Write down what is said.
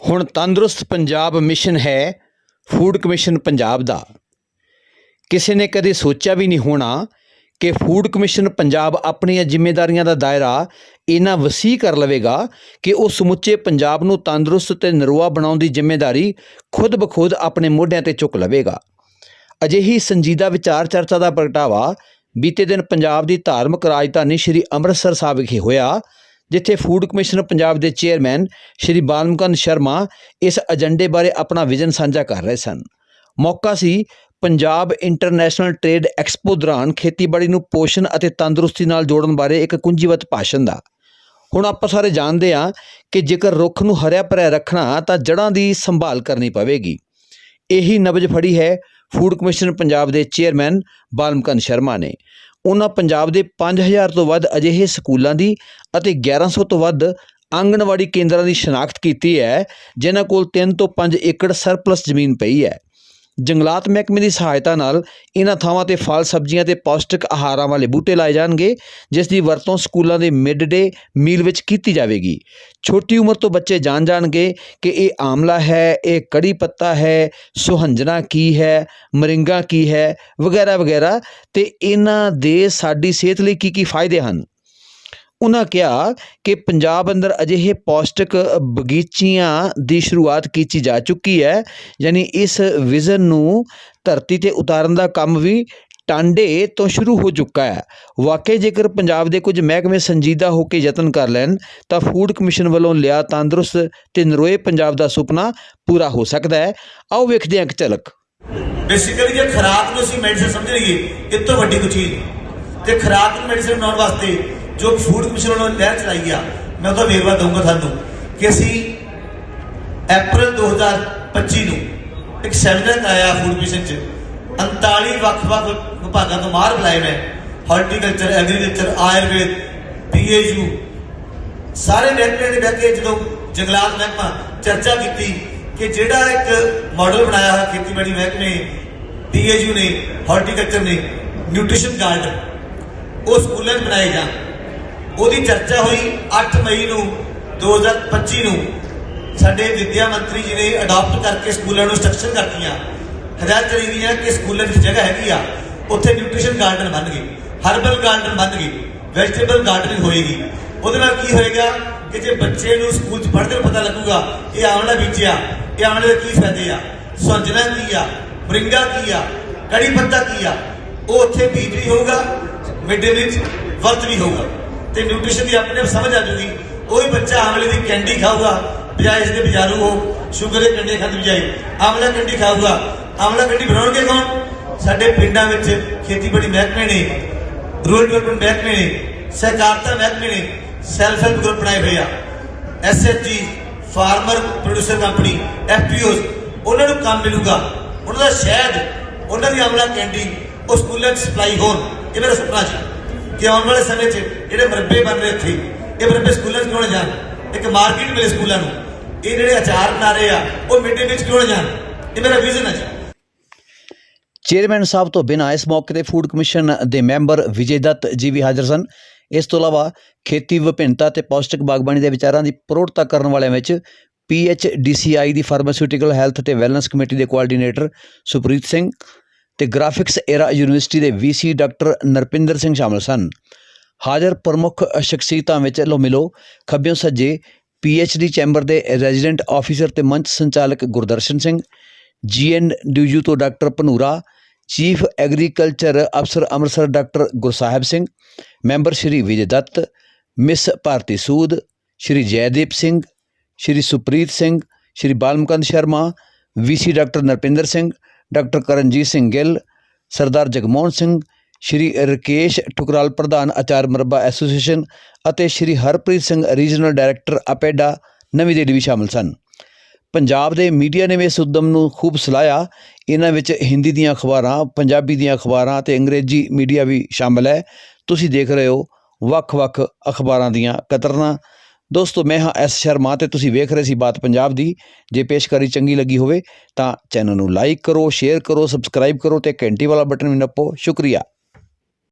ਹੁਣ ਤੰਦਰੁਸਤ ਪੰਜਾਬ ਮਿਸ਼ਨ ਹੈ ਫੂਡ ਕਮਿਸ਼ਨ ਪੰਜਾਬ ਦਾ। ਕਿਸੇ ਨੇ ਕਦੇ ਸੋਚਿਆ ਵੀ ਨਹੀਂ ਹੋਣਾ ਕਿ ਫੂਡ ਕਮਿਸ਼ਨ ਪੰਜਾਬ ਆਪਣੀਆਂ ਜ਼ਿੰਮੇਵਾਰੀਆਂ ਦਾ ਦਾਇਰਾ ਇੰਨਾ ਵਸੀਹ ਕਰ ਲਵੇਗਾ ਕਿ ਉਹ ਸਮੁੱਚੇ ਪੰਜਾਬ ਨੂੰ ਤੰਦਰੁਸਤ ਤੇ ਨਰੋਆ ਬਣਾਉਣ ਦੀ ਜ਼ਿੰਮੇਵਾਰੀ ਖੁਦ ਬਖੁਦ ਆਪਣੇ ਮੋਢਿਆਂ ਤੇ ਚੁੱਕ ਲਵੇਗਾ। ਅਜਿਹੀ ਸੰਜੀਦਾ ਵਿਚਾਰ ਚਰਚਾ ਦਾ ਪ੍ਰਗਟਾਵਾ ਬੀਤੇ ਦਿਨ ਪੰਜਾਬ ਦੀ ਧਾਰਮਿਕ ਰਾਜਧਾਨੀ ਸ੍ਰੀ ਅੰਮ੍ਰਿਤਸਰ ਸਾਹਿਬ ਵਿਖੇ ਹੋਇਆ। ਜਿੱਥੇ ਫੂਡ ਕਮਿਸ਼ਨ ਪੰਜਾਬ ਦੇ ਚੇਅਰਮੈਨ ਸ੍ਰੀ ਬਾਲਮਕੰਦ ਸ਼ਰਮਾ ਇਸ ਏਜੰਡੇ ਬਾਰੇ ਆਪਣਾ ਵਿਜ਼ਨ ਸਾਂਝਾ ਕਰ ਰਹੇ ਸਨ। ਮੌਕਾ ਸੀ ਪੰਜਾਬ ਇੰਟਰਨੈਸ਼ਨਲ ਟ੍ਰੇਡ ਐਕਸਪੋ ਦੌਰਾਨ ਖੇਤੀਬਾੜੀ ਨੂੰ ਪੋਸ਼ਣ ਅਤੇ ਤੰਦਰੁਸਤੀ ਨਾਲ ਜੋੜਨ ਬਾਰੇ ਇੱਕ ਕੁੰਜੀਵਤ ਭਾਸ਼ਣ ਦਾ। ਹੁਣ ਆਪਾਂ ਸਾਰੇ ਜਾਣਦੇ ਹਾਂ ਕਿ ਜੇਕਰ ਰੁੱਖ ਨੂੰ ਹਰਿਆ ਭਰਿਆ ਰੱਖਣਾ ਤਾਂ ਜੜ੍ਹਾਂ ਦੀ ਸੰਭਾਲ ਕਰਨੀ ਪਵੇਗੀ। ਇਹੀ ਨਬਜ ਫੜੀ ਹੈ ਫੂਡ ਕਮਿਸ਼ਨ ਪੰਜਾਬ ਦੇ ਚੇਅਰਮੈਨ ਬਾਲਮਕਨ ਸ਼ਰਮਾ ਨੇ। ਉਹਨਾਂ ਪੰਜਾਬ ਦੇ 5000 ਤੋਂ ਵੱਧ ਅਜਿਹੇ ਸਕੂਲਾਂ ਦੀ ਅਤੇ 1100 ਤੋਂ ਵੱਧ ਆਂਗਣਵਾੜੀ ਕੇਂਦਰਾਂ ਦੀ ਸ਼ਨਾਖਤ ਕੀਤੀ ਹੈ, ਜਿਨ੍ਹਾਂ ਕੋਲ 3 ਤੋਂ 5 ਏਕੜ ਸਰਪਲਸ ਜ਼ਮੀਨ ਪਈ ਹੈ। ਜੰਗਲਾਤ ਮਹਿਕਮੇ ਦੀ ਸਹਾਇਤਾ ਨਾਲ ਇਹਨਾਂ ਥਾਵਾਂ ਤੇ ਫਲ, ਸਬਜ਼ੀਆਂ ਤੇ ਪੌਸ਼ਟਿਕ ਆਹਾਰਾਂ ਵਾਲੇ ਬੂਟੇ ਲਾਏ ਜਾਣਗੇ, ਜਿਸ ਦੀ ਵਰਤੋਂ ਸਕੂਲਾਂ ਦੇ ਮਿਡ ਡੇ ਮੀਲ ਵਿੱਚ ਕੀਤੀ ਜਾਵੇਗੀ। ਛੋਟੀ ਉਮਰ ਤੋਂ ਬੱਚੇ ਜਾਣ ਜਾਣਗੇ ਕਿ ਇਹ ਆਮਲਾ ਹੈ, ਇਹ ਕੜੀ ਪੱਤਾ ਹੈ, ਸੁਹੰਜਣਾ ਕੀ ਹੈ, ਮਰਿੰਗਾ ਕੀ ਹੈ, ਵਗੈਰਾ ਵਗੈਰਾ। ਤੇ ਇਹਨਾਂ ਦੇ ਸਾਡੀ ਸਿਹਤ ਲਈ ਕੀ ਕੀ ਫਾਇਦੇ ਹਨ? ਉਨ੍ਹਾਂ ਕਿਹਾ ਕਿ ਪੰਜਾਬ ਅੰਦਰ ਅਜਿਹੇ ਪੌਸ਼ਟਿਕ ਬਗੀਚੀਆਂ ਦੀ ਸ਼ੁਰੂਆਤ ਕੀਤੀ ਜਾ ਚੁੱਕੀ ਹੈ, ਯਾਨੀ ਇਸ ਵਿਜ਼ਨ ਨੂੰ ਧਰਤੀ ਤੇ ਉਤਾਰਨ ਦਾ ਕੰਮ ਵੀ ਟਾਂਡੇ ਤੋਂ ਸ਼ੁਰੂ ਹੋ ਚੁੱਕਾ ਹੈ। ਵਾਕਈ ਜੇਕਰ ਪੰਜਾਬ ਦੇ ਕੁਝ ਮਹਿਕਮੇ ਸੰਜੀਦਾ ਹੋ ਕੇ ਯਤਨ ਕਰ ਲੈਣ, ਤਾਂ ਫੂਡ ਕਮਿਸ਼ਨ ਵੱਲੋਂ ਲਿਆ ਤੰਦਰੁਸਤ ਤੇ ਨਰੋਏ ਪੰਜਾਬ ਦਾ ਸੁਪਨਾ ਪੂਰਾ ਹੋ ਸਕਦਾ ਹੈ। ਆਓ ਵੇਖਦੇ ਹਾਂ ਇੱਕ ਝਲਕ। ਬੇਸਿਕਲੀ ਜੇ ਖਰਾਕ ਨੂੰ ਅਸੀਂ ਮੈਡੀਸਨ ਸਮਝ ਲਈਏ ਇਹ ਤੋਂ ਵੱਡੀ ਕੋਈ ਚੀਜ਼? ਤੇ ਖਰਾਕ ਨੂੰ ਮੈਡੀਸਨ ਬਣਾਉਣ ਵਾਸਤੇ ਜੋ ਫੂਡ ਕਮਿਸ਼ਨ ਵੱਲੋਂ ਲਹਿਰ ਚਲਾਈ ਆ ਮੈਂ ਉਹਦਾ ਵੇਰਵਾ ਦਊਂਗਾ ਤੁਹਾਨੂੰ ਕਿ ਅਸੀਂ ਅਪ੍ਰੈਲ 2025 ਨੂੰ ਇੱਕ ਸੈਮੀਨਾਰ ਕਰਾਇਆ ਫੂਡ ਕਮਿਸ਼ਨ 'ਚ। 39 ਵੱਖ-ਵੱਖ ਵਿਭਾਗਾਂ ਤੋਂ ਮਾਹਰ ਬੁਲਾਏ ਮੈਂ। ਹਾਰਟੀਕਲਚਰ ਐਗਰੀਕਲਚਰ ਆਯੁਰਵੇਦ ਪੀਏਯੂ ਸਾਰੇ ਮਹਿਕਮੇ ਦੇ ਬਹਿ ਕੇ ਜਦੋਂ ਜੰਗਲਾਤ ਮਹਿਕਮਾ ਚਰਚਾ ਕੀਤੀ ਕਿ ਜਿਹੜਾ ਇੱਕ ਮਾਡਲ ਬਣਾਇਆ ਹੈ ਖੇਤੀਬਾੜੀ ਮਹਿਕਮੇ ਪੀਏਯੂ ਨੇ ਹਾਰਟੀਕਲਚਰ ਨੇ ਨਿਊਟ੍ਰੀਸ਼ਨ ਗਾਰਡਨ ਉਹ ਸਕੂਲਾਂ 'ਚ ਬਣਾਏ ਜਾਣ। ਉਹਦੀ ਚਰਚਾ ਹੋਈ 8 ਮਈ ਨੂੰ 2025 ਨੂੰ। ਸਾਡੇ ਵਿਦਿਆ ਮੰਤਰੀ ਜੀ ਨੇ ਅਡਾਪਟ ਕਰਕੇ ਸਕੂਲਾਂ ਨੂੰ ਇੰਸਟਰਕਸ਼ਨ ਕਰਤੀਆਂ। ਹਦਾਇਤ ਚਲੀ ਗਈਆਂ ਕਿ ਸਕੂਲਾਂ 'ਚ ਜਗ੍ਹਾ ਹੈਗੀ ਆ, ਉੱਥੇ ਨਿਊਟ੍ਰੀਸ਼ਨ ਗਾਰਡਨ ਬਣ ਗਏ ਹਰਬਲ ਗਾਰਡਨ ਬਣ ਗਈ ਵੈਜੀਟੇਬਲ ਗਾਰਡਨਿੰਗ ਹੋਏਗੀ। ਉਹਦੇ ਨਾਲ ਕੀ ਹੋਏਗਾ ਕਿ ਜੇ ਬੱਚੇ ਨੂੰ ਸਕੂਲ 'ਚ ਪੜ੍ਹਦੇ ਨੂੰ ਪਤਾ ਲੱਗੂਗਾ ਇਹ ਆਮਲਾ ਬੀਜਿਆ, ਇਹ ਆਮਲੇ ਦੇ ਕੀ ਫਾਇਦੇ ਆ? ਸੁਹੰਜਣਾ ਕੀ ਆ? ਮਰਿੰਗਾ ਕੀ ਆ? ਕੜੀ ਪੱਤਾ ਕੀ ਆ? ਉਹ ਉੱਥੇ ਬੀਜ ਵੀ ਹੋਊਗਾ, ਮਿਡ ਡੇ ਮੀਲ 'ਚ ਵਰਤ ਵੀ ਹੋਊਗਾ। ਤੇ ਨਿਊਟ੍ਰੀਸ਼ਨ ਦੀ ਆਪਣੇ ਆਪ ਸਮਝ ਆ ਜੂਗੀ। ਉਹ ਹੀ ਬੱਚਾ ਆਮਲੇ ਦੀ ਕੈਂਡੀ ਖਾਊਗਾ, ਬਜਾਏ ਇਸ ਦੇ ਬਜ਼ਾਰੂ ਹੋ ਸ਼ੂਗਰ ਦੇ ਕੰਡੇ ਖਾਣ ਦੀ ਬਜਾਏ। ਆਮਲਾ ਕੈਂਡੀ ਖਾਊਗਾ। ਆਮਲਾ ਕੈਂਡੀ ਬਣਾਉਣਗੇ ਕੌਣ? ਸਾਡੇ ਪਿੰਡਾਂ ਵਿੱਚ ਖੇਤੀਬਾੜੀ ਮਹਿਕਮੇ ਨੇ ਰੂਰਲ ਡਿਵੈਲਪਮੈਂਟ ਮਹਿਕਮੇ ਨੇ, ਸਹਿਕਾਰਤਾ ਮਹਿਕਮੇ ਨੇ ਸੈਲਫ ਹੈਲਪ ਗਰੁੱਪ ਬਣਾਏ ਹੋਏ ਆ। SHG farmer producer company FPOs ਉਹਨਾਂ ਨੂੰ ਕੰਮ ਮਿਲੂਗਾ। ਉਹਨਾਂ ਦਾ ਸ਼ਹਿਦ, ਉਹਨਾਂ ਦੀ ਆਮਲਾ ਕੈਂਡੀ ਉਹ ਸਕੂਲਾਂ 'ਚ ਸਪਲਾਈ ਹੋਣ ਇਹ ਮੇਰਾ ਸੁਪਨਾ ਸੀ। ਕਿ ਆਉਣ ਵਾਲੇ ਸਮੇਂ 'ਚ ਜਿਹੜੇ ਮਰੱਬੇ ਬਣ ਰਹੇ ਇੱਥੇ ਇਹ ਮਰੱਬੇ ਸਕੂਲਾਂ 'ਚ ਕਿਉਂ ਨਾ ਜਾਣ? ਇੱਕ ਮਾਰਕੀਟ ਮਿਲੇ ਸਕੂਲਾਂ ਨੂੰ। ਇਹ ਜਿਹੜੇ ਅਚਾਰ ਬਣਾ ਰਹੇ ਆ, ਉਹ ਮਿੱਡੇ ਵਿੱਚ ਕਿਉਂ ਨਾ ਜਾਣ? ਇਹ ਮੇਰਾ ਵਿਜ਼ਨ ਹੈ ਜੀ। ਚੇਅਰਮੈਨ ਸਾਹਿਬ ਤੋਂ ਬਿਨਾਂ ਇਸ ਮੌਕੇ ਤੇ ਫੂਡ ਕਮਿਸ਼ਨ ਦੇ ਮੈਂਬਰ ਵਿਜੇ ਦੱਤ ਜੀ ਵੀ ਹਾਜ਼ਰ ਸਨ। ਇਸ ਤੋਂ ਇਲਾਵਾ ਖੇਤੀ ਵਿਭਿੰਨਤਾ ਤੇ ਪੌਸ਼ਟਿਕ ਬਾਗਬਾਨੀ ਦੇ ਵਿਚਾਰਾਂ ਦੀ ਪ੍ਰੋੜਤਾ ਕਰਨ ਵਾਲਿਆਂ ਵਿੱਚ ਪੀਐਚਡੀਸੀਆਈ ਦੀ ਫਾਰਮਾਸਿਊਟੀਕਲ ਹੈਲਥ ਤੇ ਵੈਲਨੈਸ ਕਮੇਟੀ ਦੇ ਕੋਆਰਡੀਨੇਟਰ ਸੁਪ੍ਰੀਤ ਸਿੰਘ ਤੇ ਗ੍ਰਾਫਿਕਸ ਏਰਾ ਯੂਨੀਵਰਸਿਟੀ ਦੇ ਵੀਸੀ ਡਾਕਟਰ ਨਰਪਿੰਦਰ ਸਿੰਘ ਸ਼ਾਮਲ ਸਨ। ਹਾਜ਼ਰ ਪ੍ਰਮੁੱਖ ਸ਼ਖਸੀਅਤਾਂ ਵਿੱਚ ਲੋ ਮਿਲੋ, ਖੱਬਿਓਂ ਸੱਜੇ ਪੀਐਚਡੀ ਚੈਂਬਰ ਦੇ ਰੈਜ਼ੀਡੈਂਟ ਆਫੀਸਰ ਤੇ ਮੰਚ ਸੰਚਾਲਕ ਗੁਰਦਰਸ਼ਨ ਸਿੰਘ ਜੀਐਨ ਡਿਊਜੂ ਤੋਂ ਡਾਕਟਰ ਪਨੂਰਾ ਚੀਫ ਐਗਰੀਕਲਚਰ ਅਫਸਰ Amritsar doctor Gursahib Singh member Shri Vijay Dutt miss Bharti Sood, Shri Jaideep Singh, Shri Supreet Singh, Shri Balmukand Sharma VC doctor Narpinder Singh doctor Karanjit Singh Gill, Sardar Jagmohan Singh, Shri Rakesh Thukral ਪ੍ਰਧਾਨ ਆਚਾਰ ਮਰਬਾ association ਅਤੇ Shri Harpreet Singh regional director APEDA ਨਵੀਂ ਦਿੱਲੀ ਵੀ ਸ਼ਾਮਲ ਸਨ। ਪੰਜਾਬ ਦੇ media ਨੇ ਵੀ ਇਸ ਉਦਮ ਨੂੰ ਖੂਬ ਸਲਾਹਿਆ। ਇਹਨਾਂ ਵਿੱਚ ਹਿੰਦੀ ਦੀਆਂ ਅਖਬਾਰਾਂ, ਪੰਜਾਬੀ ਦੀਆਂ ਅਖਬਾਰਾਂ ਤੇ ਅੰਗਰੇਜ਼ੀ ਮੀਡੀਆ ਵੀ ਸ਼ਾਮਲ ਹੈ। ਤੁਸੀਂ ਦੇਖ ਰਹੇ ਹੋ ਵੱਖ-ਵੱਖ ਅਖਬਾਰਾਂ ਦੀਆਂ ਕਤਰਨਾਂ। ਦੋਸਤੋ, ਮੈਂ ਹਾਂ ਐਸ ਸ਼ਰਮਾ ਤੇ ਤੁਸੀਂ ਵੇਖ ਰਹੇ ਸੀ ਬਾਤ ਪੰਜਾਬ ਦੀ। ਜੇ ਪੇਸ਼ਕਾਰੀ ਚੰਗੀ ਲੱਗੀ ਹੋਵੇ ਤਾਂ ਚੈਨਲ ਨੂੰ ਲਾਈਕ ਕਰੋ, ਸ਼ੇਅਰ ਕਰੋ, ਸਬਸਕ੍ਰਾਈਬ ਕਰੋ ਤੇ ਘੰਟੀ ਵਾਲਾ ਬਟਨ ਵੀ ਨੱਪੋ। ਸ਼ੁਕਰੀਆ।